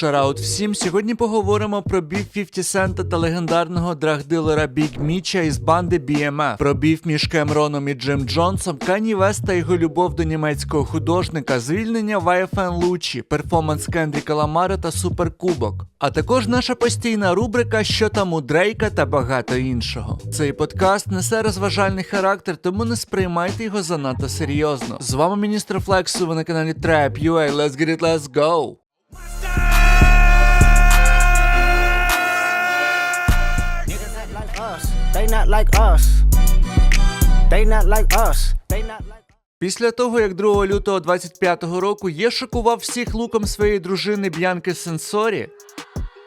Шараут всім. Сьогодні поговоримо про біф 50 Сента та легендарного драгдилера Біг Міча із банди BMF, про біф між Кемроном і Джим Джонсом, Кані Вест та його любов до німецького художника, звільнення YFN Лучі, перформанс Кендріка Ламара та Суперкубок. А також наша постійна рубрика Що там у Дрейка та багато іншого. Цей подкаст несе розважальний характер, тому не сприймайте його занадто серйозно. З вами міністр Флексу, ви на каналі Trap UA. Let's get it, let's go! They not like us. They not like us. They not like Після того, як 2 лютого 25-го року є шокував всіх луком своєї дружини Б'янки Сенсорі,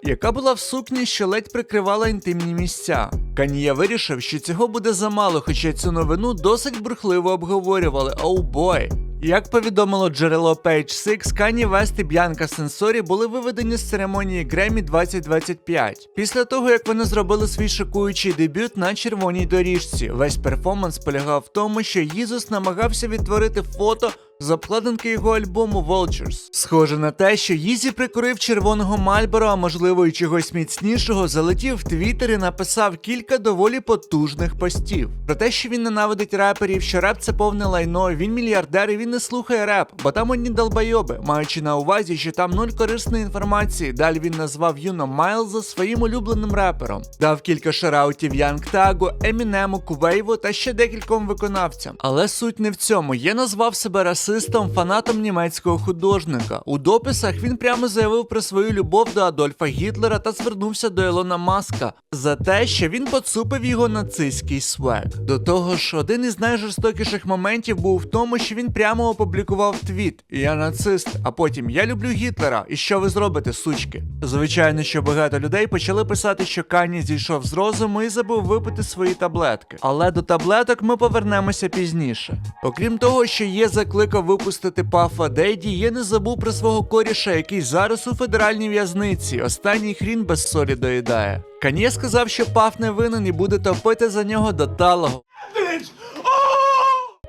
яка була в сукні, що ледь прикривала інтимні місця. Канія вирішив, що цього буде замало, хоча цю новину досить бурхливо обговорювали. Оу бой! Як повідомило джерело Page 6, Кані Вест і Б'янка Сенсорі були виведені з церемонії Гремі 2025. Після того, як вони зробили свій шокуючий дебют на червоній доріжці, весь перформанс полягав в тому, що Їзус намагався відтворити фото з обкладинки його альбому Vultures. Схоже на те, що Їзі прикурив червоного Мальборо, а можливо і чогось міцнішого, залетів в Твіттер і написав кілька доволі потужних постів. Про те, що він ненавидить реперів, що реп це повне лайно, він мільярдер і він не слухає реп, бо там одні долбойоби, маючи на увазі, що там нуль корисної інформації. Далі він назвав Юно Майлза своїм улюбленим репером. Дав кілька шараутів Янг Тагу, Емінему, Кувейву та ще декільком виконавцям. Але суть не в цьому. Я назвав себе расистом, фанатом німецького художника. У дописах він прямо заявив про свою любов до Адольфа Гітлера та звернувся до Елона Маска за те, що він поцупив його нацистський свек. До того ж, один із найжорстокіших моментів був в тому, що він прямо опублікував твіт Я нацист, а потім Я люблю Гітлера. І що ви зробите, сучки? Звичайно, що багато людей почали писати, що Кані зійшов з розуму і забув випити свої таблетки. Але до таблеток ми повернемося пізніше. Окрім того, що є закликав випустити Пафа Дейді, є не забув про свого коріша, який зараз у федеральній в'язниці. Останній хрін без солі доїдає. Канє сказав, що Паф не винен і буде топити за нього до талого.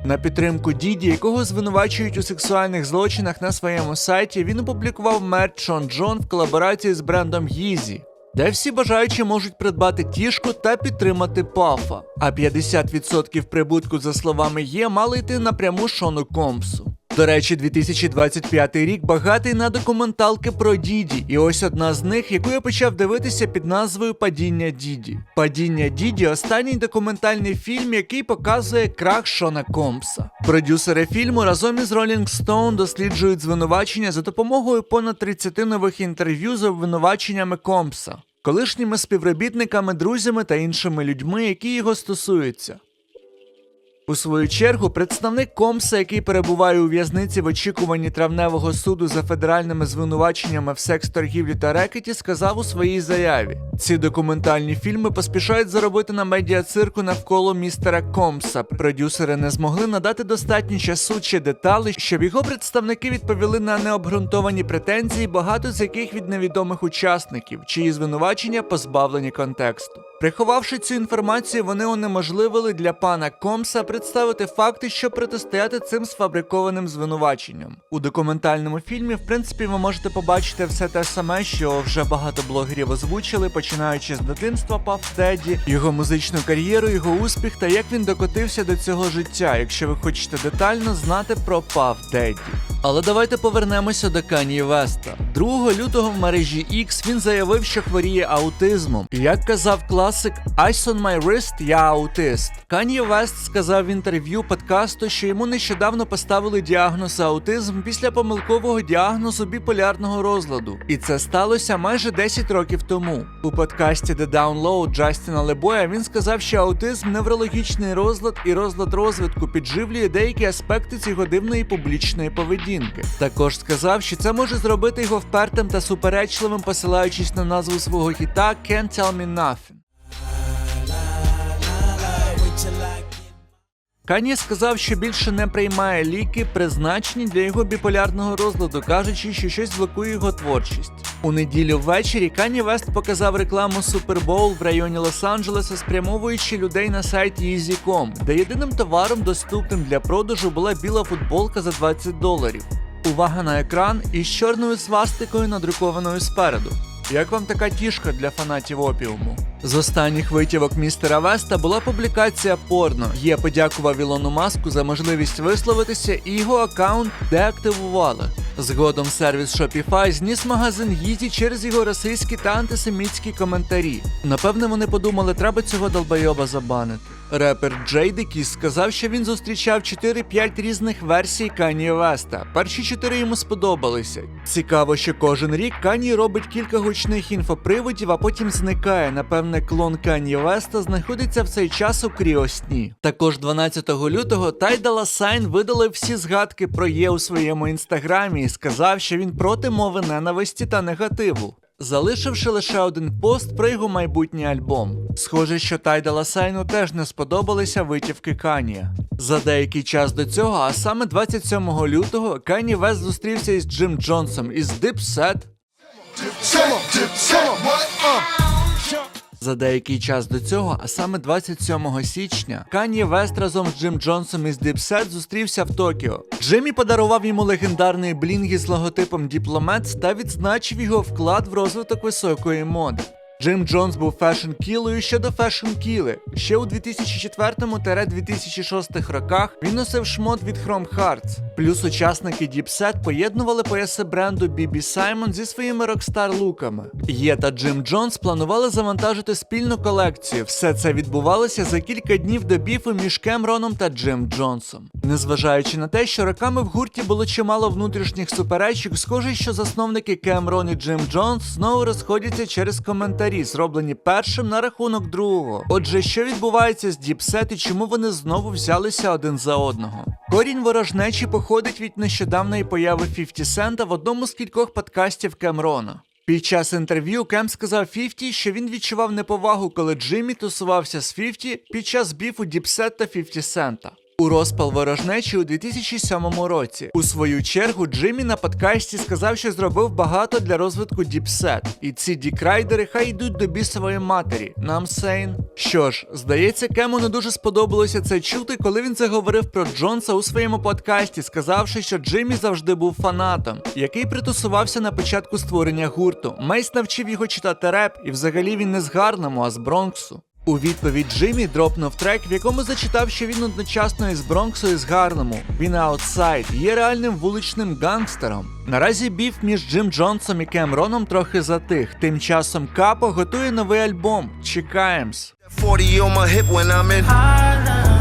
На підтримку Діді, якого звинувачують у сексуальних злочинах на своєму сайті, він опублікував мерч Шон Джон в колаборації з брендом Yeezy, де всі бажаючі можуть придбати тішку та підтримати пафа. А 50% прибутку, за словами є, мали йти напряму Шону Компсу. До речі, 2025 рік багатий на документалки про Діді, і ось одна з них, яку я почав дивитися під назвою Падіння Діді. Падіння Діді останній документальний фільм, який показує крах Шона Компса. Продюсери фільму разом із Rolling Stone досліджують звинувачення за допомогою понад 30 нових інтерв'ю з обвинуваченнями Компса, колишніми співробітниками, друзями та іншими людьми, які його стосуються. У свою чергу, представник Комса, який перебуває у в'язниці в очікуванні травневого суду за федеральними звинуваченнями в секс-торгівлі та рекеті, сказав у своїй заяві: ці документальні фільми поспішають заробити на медіацирку навколо містера Комса. Продюсери не змогли надати достатньо часу чи деталей, щоб його представники відповіли на необґрунтовані претензії, багато з яких від невідомих учасників, чиї звинувачення позбавлені контексту. Приховавши цю інформацію, вони унеможливили для пана Комса представити факти, щоб протистояти цим сфабрикованим звинуваченням. У документальному фільмі, в принципі, ви можете побачити все те саме, що вже багато блогерів озвучили, починаючи з дитинства Паф Теді, його музичну кар'єру, його успіх та як він докотився до цього життя, якщо ви хочете детально знати про Паф Теді. Але давайте повернемося до Кані Веста. 2 лютого в мережі X він заявив, що хворіє аутизмом. Як казав класик Ice on my wrist, я аутист. Кані Вест сказав в інтерв'ю подкасту, що йому нещодавно поставили діагноз аутизм після помилкового діагнозу біполярного розладу. І це сталося майже 10 років тому. У подкасті The Download Джастіна Лебоя він сказав, що аутизм неврологічний розлад і розлад розвитку підживлює деякі аспекти цієї дивної публічної поведінки. Також сказав, що це може зробити його впертим та суперечливим, посилаючись на назву свого хіта Can't Tell Me Nothing. Кані сказав, що більше не приймає ліки, призначені для його біполярного розладу, кажучи, що щось блокує його творчість. У неділю ввечері Кані Вест показав рекламу Bowl в районі Лос-Анджелеса, спрямовуючи людей на сайт Yeezy.com, де єдиним товаром, доступним для продажу, була біла футболка за 20 доларів. Увага на екран із чорною свастикою надрукованою спереду. Як вам така тішка для фанатів опіуму? З останніх витівок містера Веста була публікація порно. Є подякував Ілону Маску за можливість висловитися, і його аккаунт деактивували. Згодом сервіс Shopify зніс магазин Yeezy через його расистські та антисемітські коментарі. Напевне, вони подумали, треба цього долбойоба забанити. Репер Джейдекіс сказав, що він зустрічав 4-5 різних версій Кані Веста. Перші чотири йому сподобалися. Цікаво, що кожен рік Кані робить кілька гучних інфоприводів, а потім зникає. Напевне, клон Кані Веста знаходиться в цей час у кріосні. Також 12 лютого Тайдала Сайн видалив всі згадки про є у своєму інстаграмі і сказав, що він проти мови ненависті та негативу залишивши лише один пост про його майбутній альбом. Схоже, що Тайдала Сайну теж не сподобалися витівки Кані. За деякий час до цього, а саме 27 лютого, Кані Вест зустрівся із Джим Джонсом із Dipset. За деякий час до цього, а саме 27 січня, Кан'є Вест разом з Джим Джонсом із Діпсет зустрівся в Токіо. Джиммі подарував йому легендарний блінг із логотипом Діпломет та відзначив його вклад в розвиток високої моди. Джим Джонс був фешн-кілою ще до фешн-кіли. Ще у 2004-2006 роках він носив шмот від Chrome Hearts. Плюс учасники Dipset поєднували пояси бренду BB Simon зі своїми рокстар луками. Є та Джим Джонс планували завантажити спільну колекцію. Все це відбувалося за кілька днів до біфу між Кемроном та Джим Джонсом. Незважаючи на те, що роками в гурті було чимало внутрішніх суперечок, схоже, що засновники Кемрон і Джим Джонс знову розходяться через коментарі, зроблені першим на рахунок другого. Отже, що відбувається з Діпсет і чому вони знову взялися один за одного? Корінь ворожнечі походить від нещодавної появи 50 Сента в одному з кількох подкастів Кемрона. Під час інтерв'ю Кем сказав 50, що він відчував неповагу, коли Джиммі тусувався з 50 під час біфу Діпсет та 50 Сента. У розпал ворожнечі у 2007 році. У свою чергу Джиммі на подкасті сказав, що зробив багато для розвитку Діпсет. І ці дікрайдери хай йдуть до бісової матері. Нам сейн. Що ж, здається, Кему не дуже сподобалося це чути, коли він заговорив про Джонса у своєму подкасті, сказавши, що Джиммі завжди був фанатом, який притусувався на початку створення гурту. Мейс навчив його читати реп, і взагалі він не з Гарному, а з Бронксу. У відповідь Джиммі дропнув трек, в якому зачитав, що він одночасно із Бронксу і з Гарному. Він аутсайд, є реальним вуличним гангстером. Наразі біф між Джим Джонсом і Кемроном трохи затих. Тим часом Капо готує новий альбом. Чекаємс. 40 on my hip when I'm in.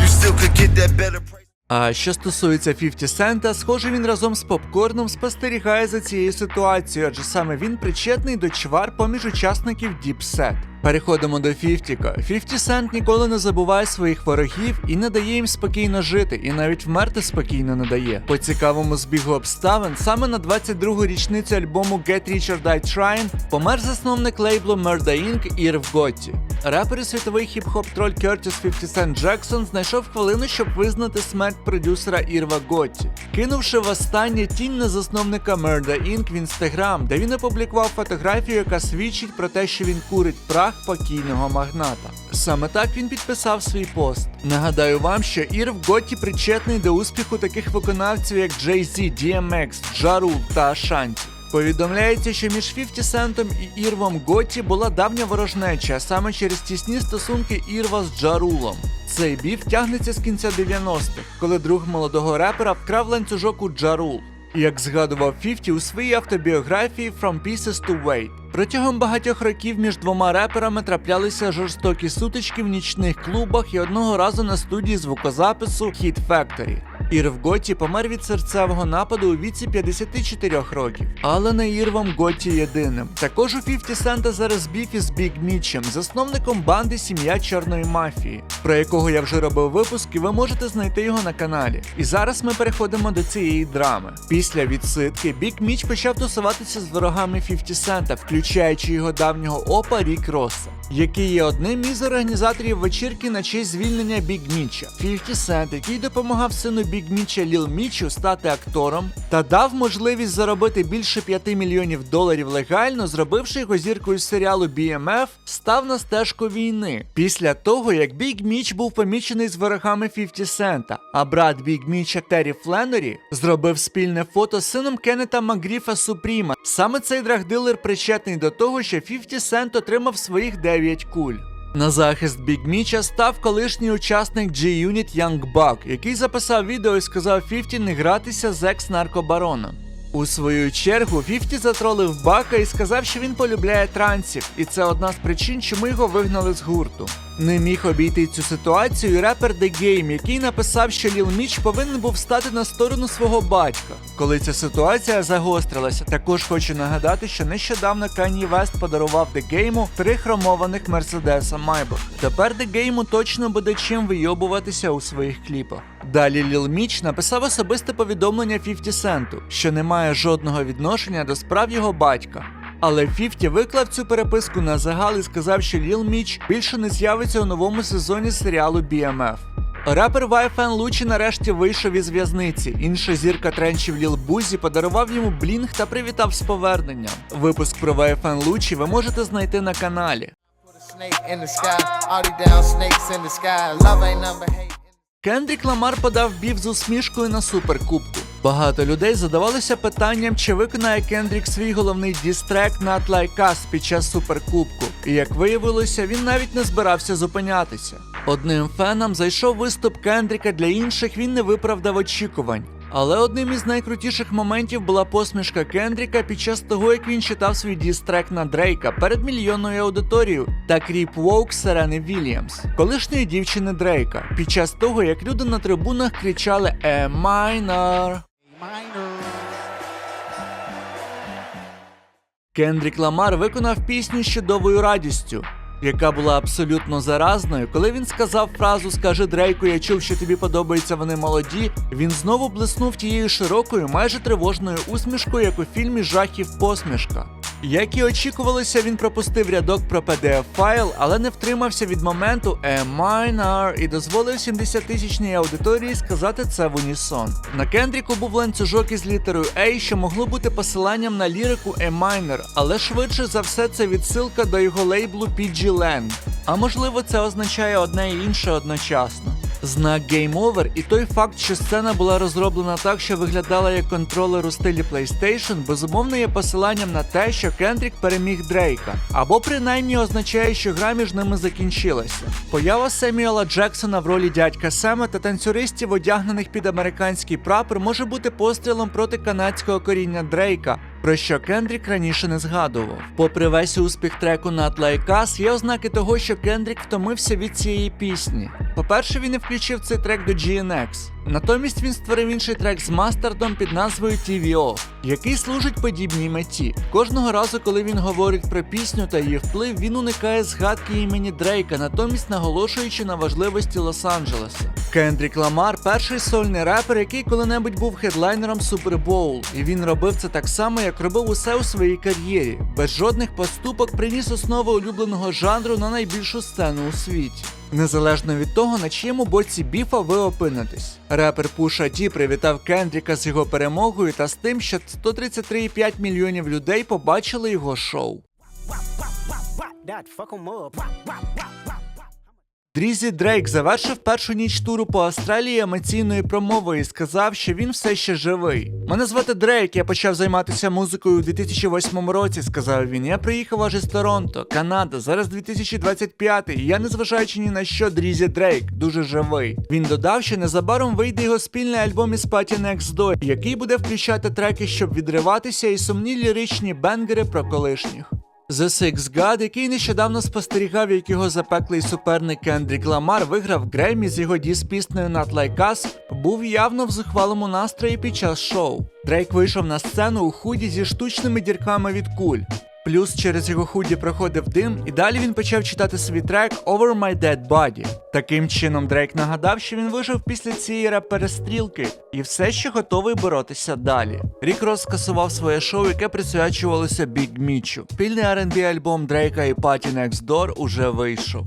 You still could get that better price. А що стосується 50 Сента, схоже, він разом з попкорном спостерігає за цією ситуацією, адже саме він причетний до чвар поміж учасників Діпсет. Переходимо до 50-ка. 50 Cent ніколи не забуває своїх ворогів і не дає їм спокійно жити, і навіть вмерти спокійно не дає. По цікавому збігу обставин, саме на 22-гу річницю альбому Get Rich or Die Trying помер засновник лейблу Murda Inc. Ірв Готті. Рапер і світовий хіп-хоп троль Кертіс 50 Cent Джексон знайшов хвилину, щоб визнати смерть продюсера Ірва Готті, кинувши в останнє тінь на засновника Murda Inc. в інстаграм, де він опублікував фотографію, яка свідчить про те, що він курить прах покійного магната. Саме так він підписав свій пост. Нагадаю вам, що Ірв Готті причетний до успіху таких виконавців, як Jay-Z, DMX, Джарул та Ашанті. Повідомляється, що між 50 Сентом і Ірвом Готті була давня ворожнеча, саме через тісні стосунки Ірва з Джарулом. Цей біф тягнеться з кінця 90-х, коли друг молодого репера вкрав ланцюжок у Джарул. Як згадував 50 у своїй автобіографії From Pieces to Wait. Протягом багатьох років між двома реперами траплялися жорстокі сутички в нічних клубах і одного разу на студії звукозапису Hit Factory. Ірв Готті помер від серцевого нападу у віці 54 років. Але не Ірвом Готті єдиним. Також у 50 Сента зараз біф із Біг Мітчем, засновником банди Сім'я Чорної мафії, про якого я вже робив випуск, і ви можете знайти його на каналі. І зараз ми переходимо до цієї драми. Після відсидки Біг Міч почав тусуватися з ворогами 50 Сента, включаючи його давнього опа Рік Росса, який є одним із організаторів вечірки на честь звільнення Біг Міча. 50 Сент, який допомагав сину Біг Біг Міча Ліл Мічу стати актором та дав можливість заробити більше 5 мільйонів доларів легально, зробивши його зіркою серіалу BMF, став на стежку війни. Після того, як Біг Міч був помічений з ворогами 50 Сента, а брат Біг Міча Террі Фленнері зробив спільне фото з сином Кеннета Макгріфа Супріма. Саме цей драгдилер причетний до того, що 50 Сент отримав своїх 9 куль. На захист Біг Міча став колишній учасник G-Unit Young Buck, який записав відео і сказав 50 не гратися з екс-наркобароном. У свою чергу 50 затролив Бака і сказав, що він полюбляє трансів, і це одна з причин, чому його вигнали з гурту. Не міг обійти цю ситуацію і репер The Game, який написав, що Ліл Міч повинен був стати на сторону свого батька. Коли ця ситуація загострилася, також хочу нагадати, що нещодавно Кані Вест подарував The Game три хромованих Мерседеса Майбах. Тепер The Game точно буде чим вийобуватися у своїх кліпах. Далі Ліл Міч написав особисте повідомлення 50 Сенту, що не має жодного відношення до справ його батька. Але 50 виклав цю переписку на загал і сказав, що Ліл Міч більше не з'явиться у новому сезоні серіалу BMF. Рапер Вайфен Лучі нарешті вийшов із в'язниці. Інша зірка тренчів Ліл Бузі подарував йому блінг та привітав з поверненням. Випуск про Вайфен Лучі ви можете знайти на каналі. Кендрік Ламар подав бів з усмішкою на суперкубку. Багато людей задавалися питанням, чи виконає Кендрік свій головний дістрек Like Us під час суперкубку. І як виявилося, він навіть не збирався зупинятися. Одним фенам зайшов виступ Кендріка, для інших він не виправдав очікувань. Але одним із найкрутіших моментів була посмішка Кендріка під час того, як він читав свій дістрек на Дрейка перед мільйонною аудиторією та Кріп Воук Серени Вільямс, колишньої дівчини Дрейка, під час того, як люди на трибунах кричали «Е майнер». Кендрік Ламар виконав пісню з чудовою радістю, яка була абсолютно заразною. Коли він сказав фразу Скажи Дрейку, я чув, що тобі подобаються вони молоді. Він знову блиснув тією широкою, майже тривожною усмішкою, як у фільмі Жахів посмішка. Як і очікувалося, він пропустив рядок про pdf файл, але не втримався від моменту «A minor» і дозволив 70-тисячній аудиторії сказати це в унісон. На Кендріку був ланцюжок із літерою A, що могло бути посиланням на лірику «A minor», але швидше за все це відсилка до його лейблу PG Lang. А можливо, це означає одне і інше одночасно. Знак Game Over і той факт, що сцена була розроблена так, що виглядала як контролер у стилі PlayStation, безумовно є посиланням на те, що Кендрік переміг Дрейка, або принаймні означає, що гра між ними закінчилася. Поява Семюела Джексона в ролі дядька Сема та танцюристів, одягнених під американський прапор, може бути пострілом проти канадського коріння Дрейка. Про що Кендрік раніше не згадував. Попри весь успіх треку Not Like є ознаки того, що Кендрік втомився від цієї пісні. По-перше, він не включив цей трек до GNX. Натомість він створив інший трек з мастардом під назвою TVO, який служить подібній меті. Кожного разу, коли він говорить про пісню та її вплив, він уникає згадки імені Дрейка, натомість наголошуючи на важливості Лос-Анджелеса. Кендрік Ламар перший сольний репер, який коли-небудь був хедлайнером Bowl, і він робив це так само, як робив усе у своїй кар'єрі. Без жодних поступок приніс основу улюбленого жанру на найбільшу сцену у світі. Незалежно від того, на чиєму боці біфа ви опинитесь. Репер Пуша Ді привітав Кендріка з його перемогою та з тим, що 133,5 мільйонів людей побачили його шоу. Дрізі Дрейк завершив першу ніч туру по Австралії емоційною промовою і сказав, що він все ще живий. Мене звати Дрейк, я почав займатися музикою у 2008 році, сказав він. Я приїхав аж із Торонто, Канада, зараз 2025, і я, незважаючи ні на що, Дрізі Дрейк дуже живий. Він додав, що незабаром вийде його спільний альбом із Паті Next Door, який буде включати треки, щоб відриватися, і сумні ліричні бенгери про колишніх. The Six God, який нещодавно спостерігав, як його запеклий суперник Кендрік Ламар виграв Греммі з його діс піснею Not Like Us, був явно в зухвалому настрої під час шоу. Дрейк вийшов на сцену у худі зі штучними дірками від куль. Плюс через його худі проходив дим, і далі він почав читати свій трек Over My Dead Body. Таким чином, Дрейк нагадав, що він вижив після цієї реп-перестрілки і все ще готовий боротися далі. Рік Рос скасував своє шоу, яке присвячувалося Біг Мічу. Спільний R&B альбом Дрейка і Паті Next Door уже вийшов.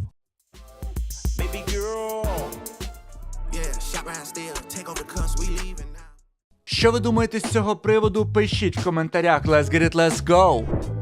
Що ви думаєте з цього приводу? Пишіть в коментарях. Let's get it, let's go!